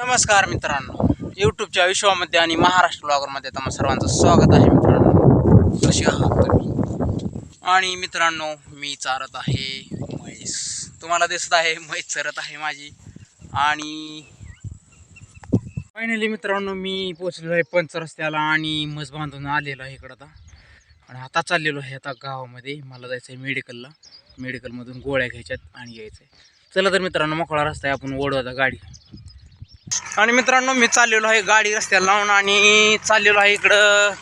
नमस्कार मित्रांनो. यूट्यूबच्या विश्वामध्ये आणि महाराष्ट्र ब्लॉगरमध्ये तुम्हाला सर्वांचं स्वागत आहे मित्रांनो. कशी आहात तुम्ही? आणि मित्रांनो मी चारत आहे म्हैस. तुम्हाला दिसत आहे म्हैस चरत आहे माझी. आणि फायनली मित्रांनो मी पोचलेलो आहे पंच रस्त्याला आणि म्हस बांधून आलेलो आहे इकडं आता. आणि आता चाललेलो आहे आता गावामध्ये. मला जायचं आहे मेडिकलला मेडिकलमधून गोळ्या घ्यायच्यात आणि यायचं आहे चला तर मित्रांनो मोकळा रस्ता आहे. आपण ओढू आता गाडी. आणि मित्रांनो मी चाललेलो आहे गाडी रस्त्याला लावून आणि चाललेलो आहे इकडं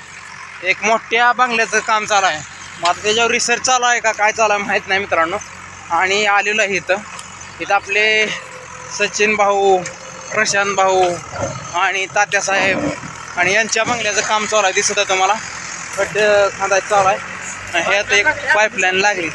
एक मोठ्या बंगल्याचं काम चालू आहे. मग आता त्याच्यावर रिसर्च चालू आहे का काय चालू आहे माहीत नाही मित्रांनो. आणि आलेलो आहे इथं. इथं आपले सचिन भाऊ प्रशांत भाऊ आणि तात्यासाहेब आणि यांच्या बंगल्याचं काम चालू आहे दिसत आहे तुम्हाला. खड्डे खांदायचं चालू आहे. ह्यात एक पाईपलाईन लागली.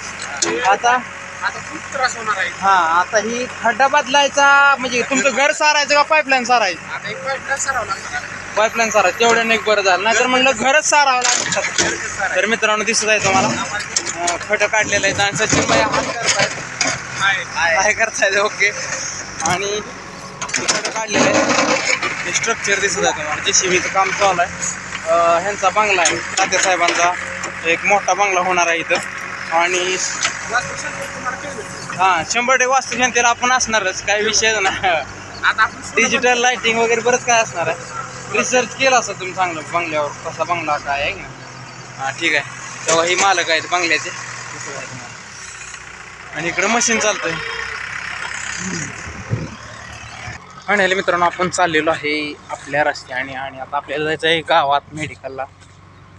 आता आता खूप त्रास होणार आहे. हा आता ही खड्डा बदलायचा म्हणजे तुमचं घर सारायचं का पाईपलाईन सारायचं? आता एक पाईप सरावं लागणार पाईपलाईन सारायचं. तेवढं एक बरं झालं. नाहीतर म्हणलं घरच सारावं लागतं तर मित्रांनो दिसत आहे तुम्हाला. अं, खडं काढलेलं आहे आणि सचिन भाई हात करतायत. काय करतायत ओके. आणि खडं काढलेलं आहे स्ट्रक्चर दिसत आहे तुम्हाला. जे शिवीचं काम चालू आहे. अं, ह्यांचा बंगला आहे. तात्यासाहेबांचा एक मोठा बंगला होणार आहे इथं. आणि हा शंभर टक्के वास्तुशांतीला आपण असणारच काही विषय नाही. डिजिटल लाइटिंग वगैरे बरंच काय असणार आहे. रिसर्च केला असं तुम्ही चांगलं बंगल्यावर कसा बंगला काय आहे ना हां ठीक आहे. तेव्हा हे मालक आहेत बंगल्याचे. आणि इकडं मशीन चालतंय. आणि मित्रांनो आपण चाललेलो आहे आपल्या रस्त्याने आणि आता आपल्याला जायचं आहे गावात मेडिकलला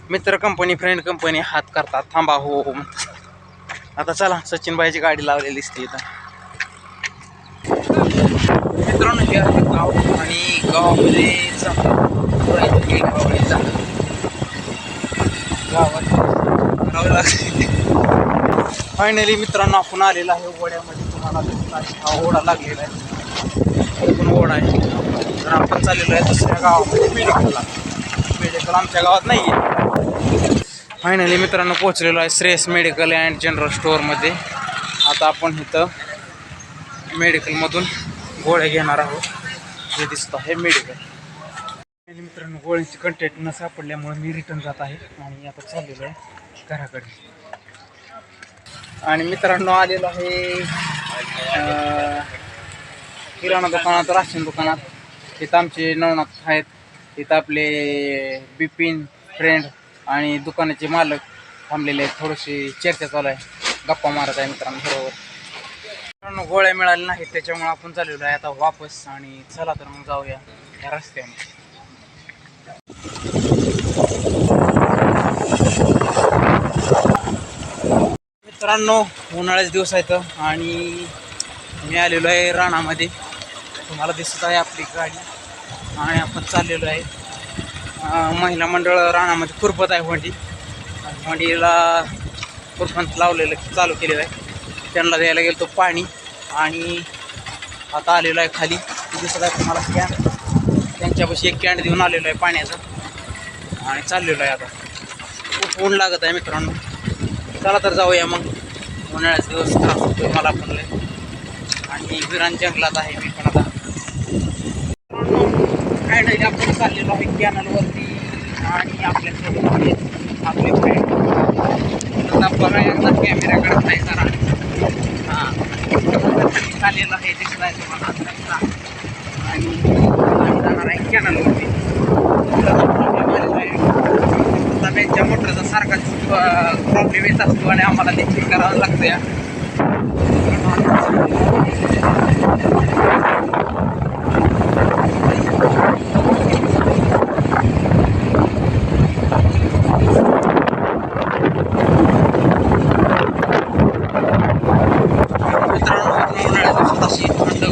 मित्र कंपनी फ्रेंड कंपनी हात करतात. थांबा हो हो म्हणतात. आता चला सचिन भाईची गाडी लावलेली दिसते इथं. मित्रांनो हे आहे गाव आणि गावामध्ये गावात लागते. फायनली मित्रांनो आपण आलेला आहे ओढ्यामध्ये तुम्हाला हा ओढा लागलेला आहे. पण ओढा आहे. तर आपण चाललेलो आहे दुसऱ्या गावामध्ये मेडिकलला. मेडिकल आमच्या गावात नाही आहे फायनली मित्रांनो पोहोचलेलो आहे श्रेयस मेडिकल अँड जनरल स्टोअरमध्ये आता आपण इथं मेडिकलमधून गोळ्या घेणार आहोत. हे दिसत आहे मेडिकल मित्रांनो गोळ्यांची कंटेंट न सापडल्यामुळे मी रिटर्न जात आहे आणि आता चाललेलो आहे घराकडे. आणि मित्रांनो आलेलो आहे किराणा दुकानात राशन दुकानात. तिथं आमचे नवनाथ आहेत. तिथं आपले बिपिन फ्रेंड आणि दुकानाचे मालक थांबलेले आहेत. थोडीशी चर्चा चालू आहे. गप्पा मारत आहे मित्रांनो बरोबर मित्रांनो गोळ्या मिळाल्या नाहीत त्याच्यामुळे आपण चाललेलो आहे आता वापस आणि चला तर मग जाऊया या रस्त्याने. मित्रांनो उन्हाळ्याचे दिवस आहेत आणि मी आलेलो आहे राणामध्ये तुम्हाला दिसत आहे आपली गाडी आणि आपण चाललेलो आहे. महिला मंडळ राणामध्ये खुरपत आहे होंडी होंडीला खुरपंत लावलेलं चालू केलेलं आहे. त्यांना द्यायला गेलो तो पाणी आणि आता आलेलो आहे खाली. दिसत आहे तुम्हाला कॅन त्यांच्यापाशी एक कॅन देऊन आलेलो आहे पाण्याचा. आणि चाललेलो आहे आता. खूप ऊन लागत आहे मित्रांनो. चला तर जाऊया मग. उन्हाळ्याचा दिवस त्रास होतो मला पण लय. आणि विरान जंगलात आहे मी पण आता. काय आपण चाललेलो आहे कॅनलवरती आणि आपल्यासोबत आपले फ्रेंड आता बघा यांचा कॅमेऱ्याकडे नाही जरा. हां. चाललेलं आहे दिसत आहे तुम्हाला आता आणि आम्ही जाणार आहे कॅनलवरती त्यांच्या मोटरचा सारखा प्रॉब्लेम येत असतो आणि आम्हाला देखील करावं लागतं या.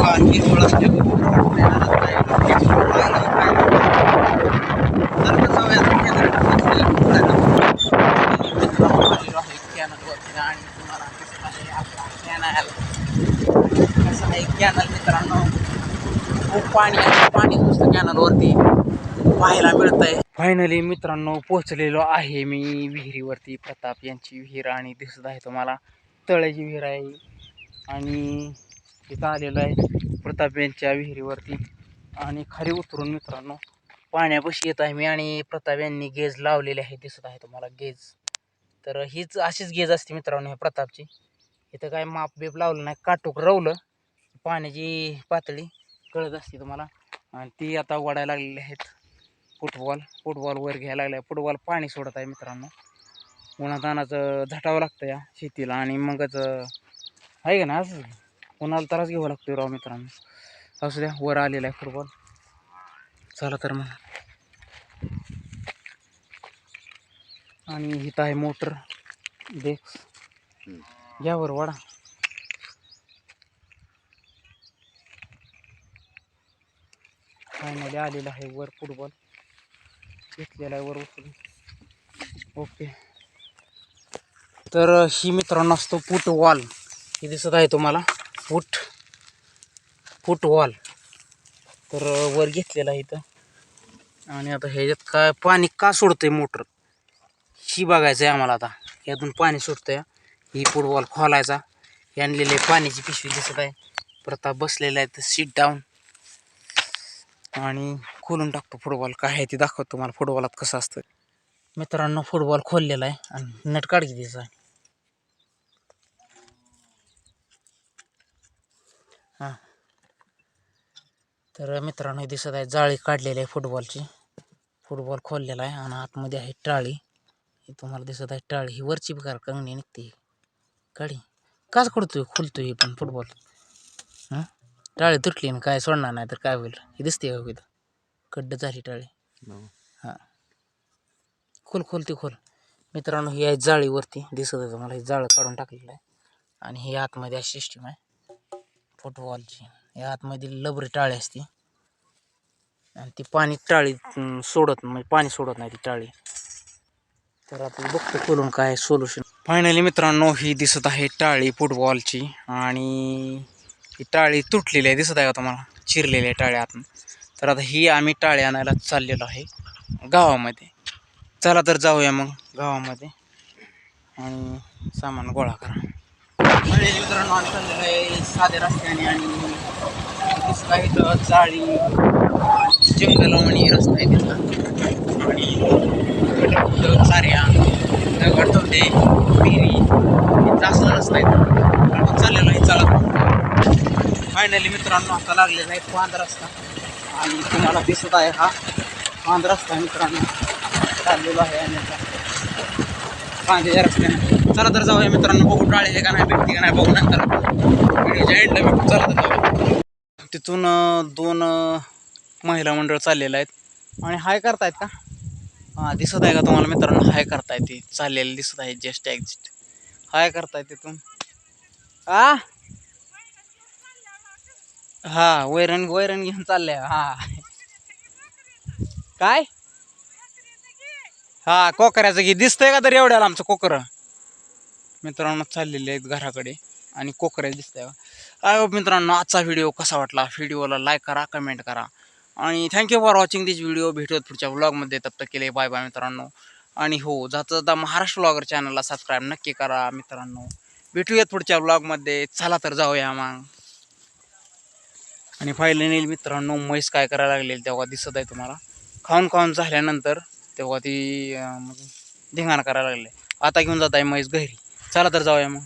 अशी थंडगार हिरवळ असते कॅनल मित्रांनो खूप पाणी आहे पाणी नुसतं कॅनलवरती पाहायला मिळत आहे फायनली मित्रांनो पोचलेलो आहे मी विहिरीवरती. प्रताप यांची विहीर आणि दिसत आहे तुम्हाला. तळ्याची विहीर आहे. आणि इथं आलेलो आहे. प्रताप यांच्या विहिरीवरती. आणि खाली उतरून मित्रांनो पाण्यापाशी येत आहे मी आणि प्रताप यांनी गेज लावलेले आहे दिसत आहे तुम्हाला गेज. तर हीच अशीच गेज असते मित्रांनो ह्या प्रतापची. इथं काय माप बीप लावलं नाही काटूक रवलं. पाण्याची पातळी कळत असते तुम्हाला. आणि ती आता वडायला लागलेली आहेत. फुटबॉल फुटबॉल वर घ्यायला आहे. फुटबॉल पाणी सोडत आहे मित्रांनो. उन्हातानाचं झटावं लागतं या शेतीला आणि मगच आहे का ना असं? कोणाला त्रास घ्यावा लागतो राव मित्रांनो. असू द्या वर आलेला आहे फुटबॉल चला तर मग. आणि इथं आहे मोटर डेक्स यावर वाडा. फायनली आलेला आहे वर फुटबॉल घेतलेला आहे वर उचलून. ओके तर ही मित्रांनो असतो फुटवॉल हे दिसत आहे तुम्हाला. Foot foot wall. तर वर घेतलेला आहे इथं. आणि आता ह्याच्यात काय पाणी का सोडतंय मोटर? ही बघायचं आहे आम्हाला आता. यातून पाणी सुटतंय ही फुटबॉल खोलायचा. हे आणलेले पाण्याची पिशवी दिसत आहे. प्रताप बसलेला आहे तर सीट डाऊन आणि खोलून टाकतो फुटबॉल काय आहे ते दाखवतो मला फुटबॉलात कसं असतं. मित्रांनो फुटबॉल खोललेला आहे. आणि नेट काढ आहे. तर मित्रांनो हे दिसत आहे जाळी काढलेली आहे फुटबॉलची फुटबॉल खोललेला आहे आणि आतमध्ये आहे टाळी. ही तुम्हाला दिसत आहे टाळी. ही वरची बघा कंगणी निघते. ही. काढी काच खोलतोय ही पण फुटबॉल हां? टाळी तुटली आणि काय सोडणार नाही तर काय होईल? ही दिसते का इथं कड्ड झाली टाळी. हां. खोल खोल ती खोल. मित्रांनो ही आहे जाळीवरती दिसत आहे तुम्हाला. ही जाळं काढून टाकलेलं आहे. आणि ही आतमध्ये अशी सिस्टीम आहे. फुटबॉलची या आतमध्ये लबरी टाळी असते. आणि ती पाणी टाळी सोडत म्हणजे पाणी सोडत नाही ती टाळी. तर आता बघतो खोलून काय सोल्युशन फायनली मित्रांनो ही दिसत आहे टाळी फुटबॉलची आणि ही टाळी तुटलेली आहे दिसत आहे का तुम्हाला? चिरलेली आहे टाळी आतून. तर आता ही आम्ही टाळी आणायला चाललेलो आहे गावामध्ये. चला तर जाऊया मग गावामध्ये. आणि सामान गोळा करा. मित्रांनो आम्ही चाललेलो आहे साध्या रस्त्याने आणि दिसला इथं जाळी जंगल आणि रस्ता आहे तिथला आणि चाऱ्या चार्या दगड होते विहिरी इथं असला रस्ता आहे. आपण चाललेलो आहे चालत फायनली मित्रांनो आता लागलेला आहे पांढरा रस्ता. आणि तुम्हाला दिसत आहे हा पांढरा रस्ता मित्रांनो. चाललेलो आहे आणि आता. कांद्याच्या रस्त्याने. चला तर जाऊया मित्रांनो बघू टाळे आहे का नाही भेटते का नाही बघू नंतर. व्हिडिओच्या एंडला भेटू. चला तर जाऊया. तिथून दोन महिला मंडळ चाललेलं आहेत. आणि हाय करतायत का? हां दिसत आहे का तुम्हाला मित्रांनो? हाय करताय ते. चाललेले दिसत आहे जस्ट एक्झिट हाय करतायत तिथून. आ? हा वैरण वैरण घेऊन चालले. हा. काय? हा कोकऱ्याचं घे. दिसतंय का तरी एवढ्याला आमचं कोकरं? मित्रांनो चाललेले आहेत घराकडे. आणि कोकऱ्या दिसतंय का आय होप मित्रांनो आजचा व्हिडिओ कसा वाटला? व्हिडिओला लाईक करा कमेंट करा. आणि thank you for watching this video भेटूयात पुढच्या व्लॉगमध्ये तप्त केले बाय बाय मित्रांनो. आणि हो जाता जाता महाराष्ट्र व्लॉगर चॅनलला सबस्क्राईब नक्की करा मित्रांनो. भेटूयात पुढच्या व्लॉगमध्ये चला तर जाऊया मग. आणि फायनली मित्रांनो म्हैस काय करायला लागलेली तेव्हा दिसत आहे तुम्हाला. खाऊन खाऊन झाल्यानंतर तेव्हा ती अं, धिंगाणा करायला लागले. आता घेऊन जात आहे म्हैस घरी. चला तर जाऊया मग.